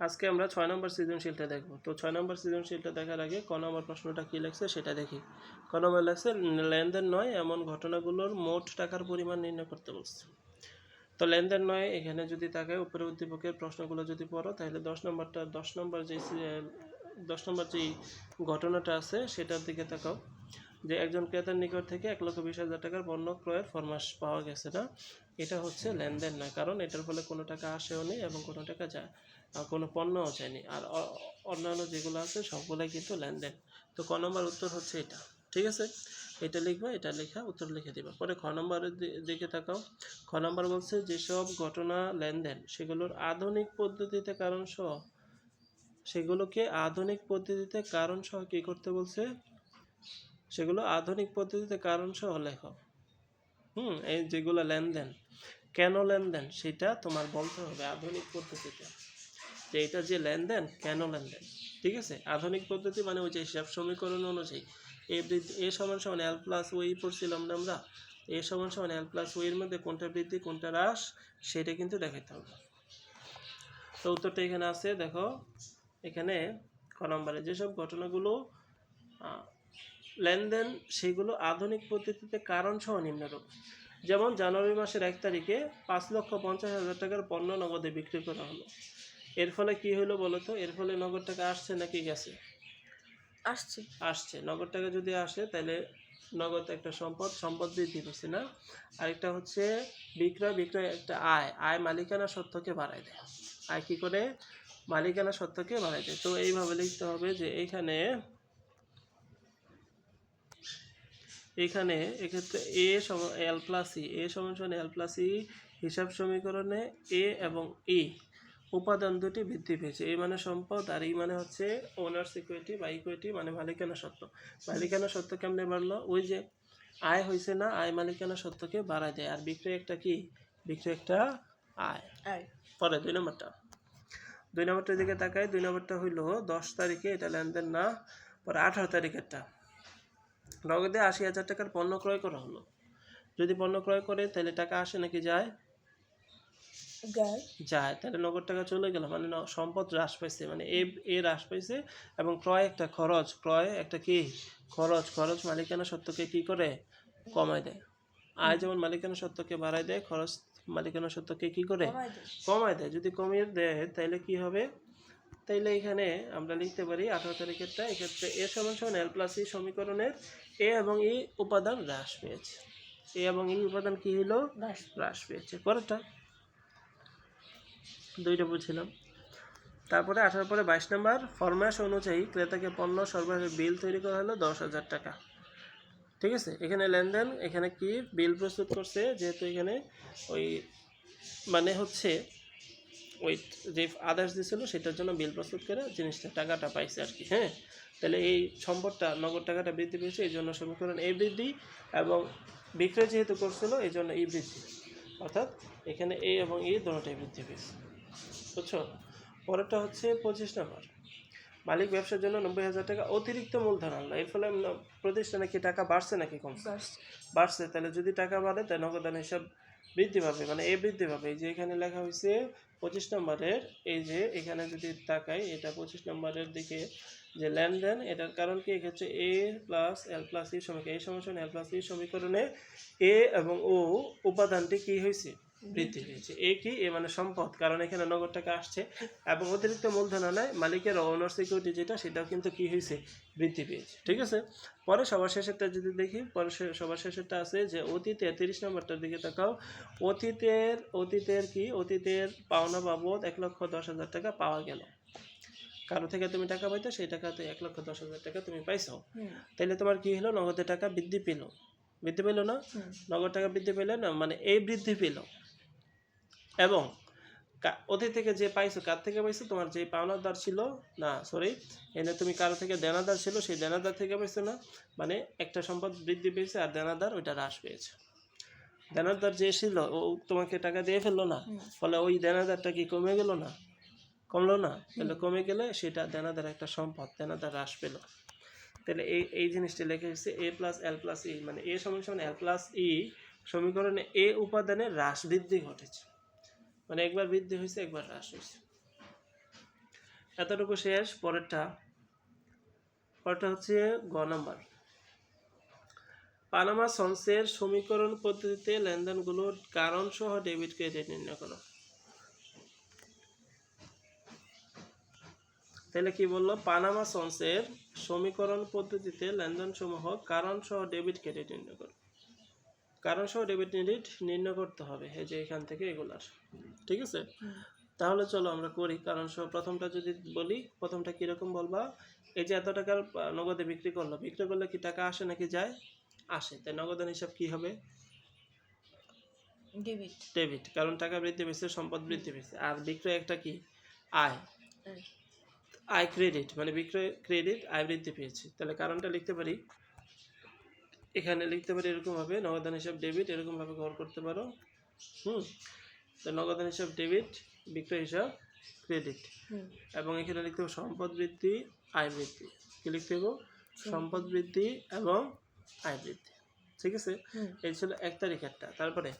আজকে আমরা ছয় নম্বর সৃজনশীলটা দেখব। তো ছয় নম্বর সৃজনশীলটা দেখার আগে ক নম্বর প্রশ্নটা কী লাগছে সেটা দেখি। ক নম্বর লাগছে লেনদেন নয় এমন ঘটনাগুলোর মোট টাকার পরিমাণ নির্ণয় করতে বলছে। তো লেনদেন নয়, এখানে যদি তাকায় উপরে উদ্দীপকের প্রশ্নগুলো যদি পড়ো, তাহলে দশ নম্বরটা, দশ নম্বর যে দশ নম্বর যেই ঘটনাটা আছে সেটার দিকে তাকাও। যে একজন ক্রেতার নিকট থেকে এক লক্ষ বিশ হাজার টাকার পণ্য ক্রয়ের ফরমাস পাওয়া গেছে না? এটা হচ্ছে লেনদেন নয় কারণ এটার ফলে কোনো টাকা আসেও নেই এবং কোনো টাকা আর কোনো পণ্যও যায়নি। আর অন্যান্য যেগুলো আছে সবগুলাই কিন্তু লেনদেন। তো ক নম্বর উত্তর হচ্ছে এটা। ঠিক আছে? এটা লিখবা, এটা লেখা, উত্তর লিখে দিবা। পরে খ নম্বরের দিকে তাকাও। খ নম্বর বলছে, যেসব ঘটনা লেনদেন, সেগুলোর আধুনিক পদ্ধতিতে কারণ সহ সেগুলোকে আধুনিক পদ্ধতিতে কারণ সহ কী করতে বলছে? সেগুলো আধুনিক পদ্ধতিতে কারণ সহ লেখো। হুম, এই যেগুলো লেনদেন। কেন লেনদেন? সেটা তোমার বলতে হবে আধুনিক পদ্ধতিতে। যে এটা যে লেনদেন, কেন লেনদেন? ঠিক আছে? আধুনিক পদ্ধতি মানে ওই যে হিসাব সমীকরণ অনুযায়ী। এ বৃদ্ধি, এ সমান সমান এল প্লাস ওই পড়ছিলাম না আমরা। এ সমান সমান এল প্লাস ওইয়ের মধ্যে কোনটা বৃদ্ধি, কোনটা হ্রাস, সেটা কিন্তু দেখাতে হবে। তো উত্তরটা এখানে আছে, দেখো। এখানে ক নম্বরে, যেসব ঘটনাগুলো লেনদেন সেগুলো আধুনিক পদ্ধতিতে কারণ সহ নিম্নরূপ। যেমন জানুয়ারি মাসের এক তারিখে পাঁচ লক্ষ পঞ্চাশ হাজার টাকার পণ্য নগদে বিক্রি করা হলো। এর ফলে কি হলো বলো তো? এর ফলে নগদ টাকা আসছে নাকি গেছে? আসছে। আসছে। নগদ টাকা যদি আসে তাহলে নগদ একটা সম্পদ সম্পদ বৃদ্ধি পেয়েছে না। আরেকটা হচ্ছে বিক্রয় বিক্রয় একটা আয়। আয় মালিকানা সত্ত্বকে বাড়ায় দেয়। আয় কি করে? মালিকানা সত্ত্বকে বাড়ায় দেয়। তো এইভাবে লিখতে হবে যে এইখানে এখানে এক্ষেত্রে এ সম এল প্লাস ই এ সমান এল প্লাস ই হিসাব সমীকরণে এ এবং ই উপাদান দুটি বৃদ্ধি পেয়েছে। এই মানে সম্পদ আর এই মানে হচ্ছে ওনার্স ইকুইটি বা ইকুইটি মানে মালিকানা সত্ত্ব। মালিকানা সত্ত্ব কেমনে বাড়লো? ওই যে আয় হয়েছে না আয় মালিকানা সত্ত্বকে বাড়ায় দেয়। আর বিক্রয় একটা কি? বিক্রয় একটা আয়। আয়। পরে দুই নম্বরটা। দুই নম্বরটার দিকে তাকাই। দুই নম্বরটা হইল দশ তারিখে এটা লেনদেন না পরে আঠারো তারিখেরটা। নগদে আশি হাজার টাকার পণ্য ক্রয় করা হলো। যদি পণ্য ক্রয় করে তাহলে টাকা আসে নাকি যায়? যায়। তাহলে নগদ টাকা চলে গেল মানে সম্পদ হ্রাস পাইছে মানে এ এ হ্রাস পাইছে এবং ক্রয় একটা খরচ ক্রয় একটা কি? খরচ খরচ মালিকানা সত্ত্বকে কি করে? কমায় দেয়। আয় যেমন মালিকানা সত্ত্বকে বাড়ায় দেয় খরচ মালিকানা সত্ত্বকে কি করে? কমায় দেয়। কমায় দেয়। যদি কমিয়ে দেয় তাহলে কি হবে? তাইলে এখানে আমরা লিখতে পারি আঠারো তারিখেরটা এক্ষেত্রে এ সমান সমান এল প্লাস ই সমীকরণের এ এবং ই উপাদান হ্রাস পেয়েছে। এ এবং ই উপাদান কি হলো? বাস হ্রাস পেয়েছে। পরেরটা। দুইটা বুঝছিলাম। তারপরে আঠারো পরে বাইশ নম্বর। ফরমাস অনুযায়ী ক্রেতাকে পণ্য সরবরাহের বিল তৈরি করা হলো দশ হাজার টাকা। ঠিক আছে? এখানে লেনদেন এখানে কি? বিল প্রস্তুত করছে যেহেতু এখানে ওই মানে হচ্ছে ওই যে আদার্স দিয়েছিল সেটার জন্য বিল প্রস্তুত করে জিনিসটা টাকাটা পাইছে আর কি হ্যাঁ? তাহলে এই সম্পদটা নগদ টাকাটা বৃদ্ধি পেয়েছে এই জন্য সমীকরণ এ বৃদ্ধি এবং বিক্রয় যেহেতু করছিল এই জন্য ই বৃদ্ধি। অর্থাৎ এখানে এ এবং ই দুটোটাই বৃদ্ধি পেয়েছে। বুঝছ? পরেরটা হচ্ছে পঁচিশ নম্বর। মালিক ব্যবসার জন্য নব্বই হাজার টাকা অতিরিক্ত মূলধন আনলো। এর ফলে প্রতিষ্ঠানে কি টাকা বাড়ছে নাকি কমছে? বাস বাড়ছে। তাহলে যদি টাকা বাড়ে তাহলে নগদান হিসাব বৃদ্ধি পাবে মানে এ বৃদ্ধি পাবে। এই যে এখানে লেখা হয়েছে পঁচিশ নম্বরের, এই যে এখানে যদি তাকাই, এটা পঁচিশ নম্বরের দিকে যে লেনদেন, এটার কারণ কি? এক্ষেত্রে এ প্লাস এল প্লাস ই সমীকরণ, এই সমীকরণ এল প্লাস ই সমীকরণে এ এবং ও উপাদানটি কি হয়েছে বৃদ্ধি পেয়েছে এ কি? এ মানে সম্পদ। কারণ এখানে নগদ টাকা আসছে এবং অতিরিক্ত মূলধন আনায় মালিকের ওনার সিকিউরিটি যেটা সেটাও কিন্তু কি হয়েছে? বৃদ্ধি পেয়েছে। ঠিক আছে? পরে সবার শেষেরটা যদি দেখি পরে সবার শেষেরটা আছে যে অতীতে তিরিশ নম্বরটার দিকে তাকাও অতীতের অতীতের কি? অতীতের পাওনা বাবদ এক লক্ষ দশ হাজার টাকা পাওয়া গেল। কারও থেকে তুমি টাকা পাইতো সেই টাকাতে এক লক্ষ দশ হাজার টাকা তুমি পাইছো। তাহলে তোমার কি হলো? নগদে টাকা বৃদ্ধি পেল। বৃদ্ধি পেল না? নগদ টাকা বৃদ্ধি পেলে না? মানে এই বৃদ্ধি পেল। এবং অতীত থেকে যে পাইছো কার থেকে পাইছো? তোমার যে পাওনাদার ছিল না সরি এনে তুমি কারও থেকে দেনাদার ছিল সেই দেনাদার থেকে পাইছো না। মানে একটা সম্পদ বৃদ্ধি পেয়েছে আর দেনাদার ওইটা হ্রাস পেয়েছে। দেনাদার যে ছিল ও তোমাকে টাকা দিয়ে ফেলল না। ফলে ওই দেনাদারটা কি কমে গেল না? কমলো না? তাহলে কমে গেলে সেটা দেনাদার একটা সম্পদ দেনাদার হ্রাস পেল। তাহলে এই এই জিনিসটা লেখা হয়েছে এ প্লাস এল প্লাস ই মানে এ সমান সমান এল প্লাস ই সমীকরণে এ উপাদানের হ্রাস বৃদ্ধি ঘটেছে। মানে একবার বৃদ্ধি হয়েছে একবার হ্রাস হয়েছে এতটুকু শেষ, পরেরটা। পরেরটা হচ্ছে গ নাম্বার। পানামা সন্সের সমীকরণ পদ্ধতিতে লেনদেনগুলোর কারণ সহ ডেবিট ক্রেডিট নির্ণয় করো। তাহলে কি বলল? পানামা সন্সের সমীকরণ পদ্ধতিতে লেনদেন সমূহ কারণ সহ ডেবিট ক্রেডিট নির্ণয় করো। কারণ সহ ডেবিট ক্রেডিট নির্ণয় করতে হবে। এই যে এখান থেকে এগুলার। ঠিক আছে? তাহলে চলো আমরা করি। কারণ সহ প্রথমটা যদি বলি প্রথমটা কীরকম বলবা? এই যে এত টাকার নগদে বিক্রি করল। বিক্রি করলে কি টাকা আসে নাকি যায়? আসে। তাই নগদান হিসাব কি হবে? ডেবিট ডেবিট কারণ টাকা বৃদ্ধি পেয়েছে সম্পদ বৃদ্ধি পেয়েছে। আর বিক্রয় একটা কি? আয়। আয়। ক্রেডিট মানে বিক্রয় ক্রেডিট আয় বৃদ্ধি পেয়েছে। তাহলে কারণটা লিখতে পারি? এখানে লিখতে পারি এরকম ভাবে নগদান হিসাব ডেবিট এরকম ভাবে কভার করতে পারো। হুম? তো নগদান হিসাব ডেবিট বিক্রয় হিসাব ক্রেডিট এবং এখানে লিখতে হবে সম্পদ বৃদ্ধি আয় বৃদ্ধি। কি লিখতে হবে সম্পদ বৃদ্ধি এবং আয় বৃদ্ধি। ঠিক আছে? এই ছিল এক তারিখেরটা তারপরে?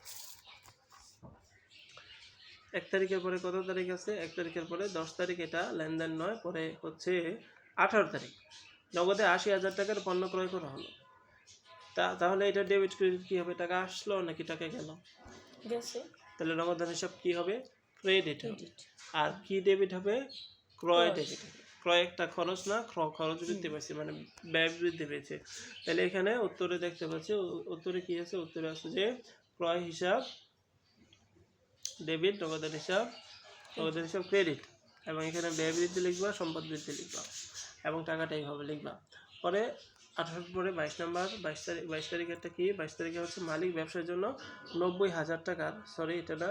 এক তারিখের পরে কত তারিখ আছে? এক তারিখের পরে দশ তারিখ এটা লেনদেন নয় পরে হচ্ছে আঠারো তারিখ। নগদে আশি হাজার টাকার পণ্য ক্রয় করা হলো। তা তাহলে এটা ডেবিট ক্রেডিট কী হবে? টাকা আসলো নাকি টাকা গেল? গেছে। তাহলে নগদান হিসাব কী হবে? ক্রেডিট হবে। আর কি ডেবিট হবে? ক্রয়। ডেবিট হবে ক্রয় একটা খরচ না খরচ বৃদ্ধি পেয়েছে মানে ব্যয় বৃদ্ধি পেয়েছে। তাহলে এখানে উত্তরে দেখতে পাচ্ছি উত্তরে কি আছে? উত্তরে আছে যে ক্রয় হিসাব ডেবিট নগদের হিসাব নগদের হিসাব ক্রেডিট এবং এখানে ব্যয় বৃদ্ধি লিখবা সম্পদ বৃদ্ধি লিখবা। এবং টাকাটা এইভাবে লিখবা। পরে আঠারোর পরে বাইশ নাম্বার বাইশ তারিখ বাইশ তারিখেরটা কি? বাইশ তারিখে হচ্ছে মালিক ব্যবসার জন্য নব্বই হাজার টাকার সরি এটা না।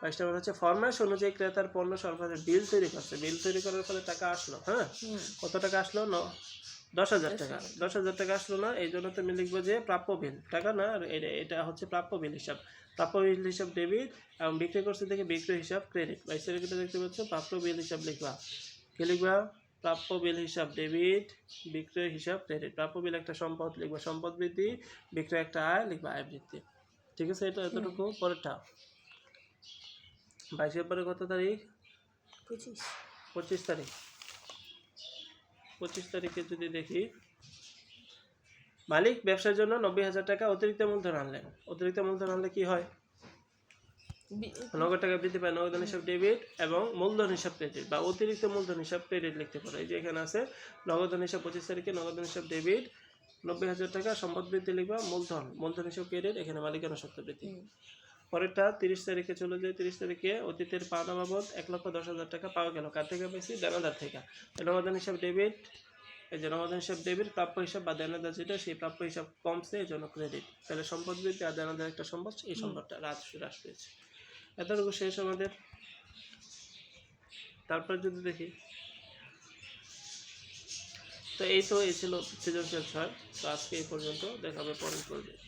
বাইশ নাম্বার হচ্ছে ফরমাইশ অনুযায়ী ক্রেতার পণ্য সরবরাহের বিল তৈরি করছে। বিল তৈরি করার ফলে টাকা আসলো হ্যাঁ? কত টাকা আসলো? ন দশ হাজার টাকা। দশ হাজার টাকা আসলো না এই জন্য তুমি লিখব যে প্রাপ্য বিল টাকা না? আর এটা হচ্ছে প্রাপ্য বিল হিসাব। প্রাপ্য বিল হিসাব ডেবিট এবং বিক্রি করছে থেকে বিক্রয় হিসাব ক্রেডিট বাইশ তারিখে দেখতে পাচ্ছ প্রাপ্য বিল হিসাব লিখবা। কি লিখবা? প্রাপ্য বিল হিসাব ডেবিট বিক্রয় হিসাব ক্রেডিট। প্রাপ্য বিল একটা সম্পদ লিখবা সম্পদ বৃদ্ধি বিক্রয় একটা আয় লিখবা আয় বৃদ্ধি। ঠিক আছে? এটা এতটুকু। পরেরটা। বাইশের পরে কত তারিখ? পঁচিশ। পঁচিশ তারিখ। পঁচিশ তারিখে যদি দেখি মালিক ব্যবসার জন্য নব্বই হাজার টাকা অতিরিক্ত মূলধন আনলেন। অতিরিক্ত মূলধন আনলে কি হয়? নগদ টাকা বৃদ্ধি পায় নগদ হিসাব ডেবিট এবং মূলধন হিসাব ক্রেডিট বা অতিরিক্ত মূলধন হিসাব ক্রেডিট লিখতে পারো। এই যে এখানে আছে নগদ হিসাব পঁচিশ তারিখে নগদ হিসাব ডেবিট নব্বই হাজার টাকা সম্পদ বৃদ্ধি লিখবা মূলধন মূলধন হিসাব ক্রেডিট এখানে মালিকানা সত্ত্ব বৃদ্ধি পরেরটা তিরিশ তারিখে চলে যায় তিরিশ তারিখে অতীতের পাওনা বাবদ এক লক্ষ দশ হাজার টাকা পাওয়া গেল। কার থেকে পেয়েছি? দেনাদার থেকে। নগদান হিসাব ডেবিট এই যে নগদান হিসাব ডেবিট প্রাপ্য হিসাব বা দেনাদার যেটা সেই প্রাপ্য হিসাব কমছে এই জন্য ক্রেডিট তাহলে সম্পদ বৃদ্ধি আর দেনাদার একটা সম্পদ এই সম্পদটা হ্রাস হ্রাস পেয়েছে। এতটুকু শেষ আমাদের। তারপর যদি দেখি। তো এই তো, এই ছিল সৃজনশীল ছয় তো আজকে এই পর্যন্ত দেখাবে, পরের পর্বে।